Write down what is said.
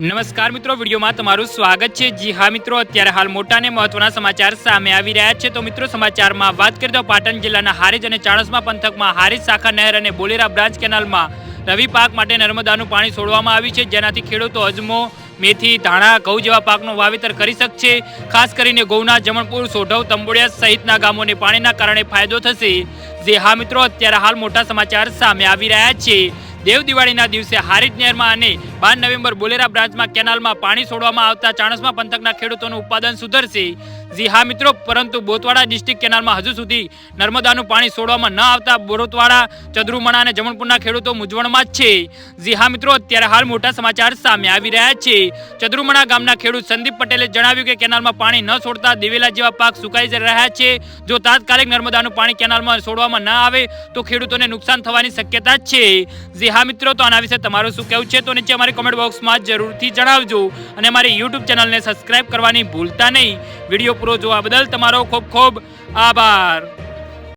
નમસ્કાર મિત્રો, વિડીયોમાં તમારું સ્વાગત છે. જી હા મિત્રો, અત્યારે હાલ મોટા અને મહત્વના સમાચાર સામે આવી રહ્યા છે. તો મિત્રો, સમાચારમાં વાત કરીએ તો પાટણ જિલ્લાના હારીજ અને ચાણસમા પંથકમાં હારીજ શાખા નહેર અને બોલેરા બ્રાન્ચ કેનાલમાં રવિ પાક માટે નર્મદાનું પાણી છોડવામાં આવ્યું છે. જેનાથી ખેડૂતો અજમો, મેથી, ધાણા, ઘઉં જેવા પાકનું વાવેતર કરી શકશે. ખાસ કરીને ઘઉંના જમણપુર, સોઢવ, તંબોડિયા સહિતના ગામોને પાણીના કારણે ફાયદો થશે. જે હા મિત્રો, અત્યારે હાલ મોટા સમાચાર સામે આવી રહ્યા છે. દેવ દિવાળીના દિવસે હારીજ નહેરમાં અને બાર નવેમ્બર બોલેરા બ્રાન્ચમાં કેનાલમાં પાણી છોડવામાં આવતા ચાણસમા પંથકના ખેડૂતોનું ઉત્પાદન સુધરશે. જી હા મિત્રો, પરંતુ બોતવાડા ડિસ્ટ્રિક્ટ કેનાલમાં હજુ સુધી નર્મદાનું પાણી છોડવામાં ન આવતા બોરતવાડા, ચદરુમણા અને જમણપુરના ખેડૂતો મૂંઝવણમાં છે. જી હા મિત્રો, અત્યારે હાલ મોટા સમાચાર સામે આવી રહ્યા છે. ચદરુમણા ગામના ખેડૂત સંદીપ પટેલે જણાવ્યું કે કેનાલમાં પાણી ન છોડતા દિવેલા જેવા પાક સુકાઈ જઈ રહ્યા છે. જો તાત્કાલિક નર્મદાનું પાણી કેનાલમાં છોડવામાં ન આવે, તો ખેડૂતોને નુકસાન થવાની શક્યતા છે. જી હા મિત્રો, તો આના વિશે તમારું શું કહેવું છે? તો નીચે અમારી કોમેન્ટ બોક્સમાં જરૂરથી જણાવજો. અને અમારી યુટ્યુબ ચેનલને સબસ્ક્રાઇબ કરવાની ભૂલતા નહીં. વીડિયો પૂરો જોવા બદલ તમારો ખૂબ ખૂબ આભાર.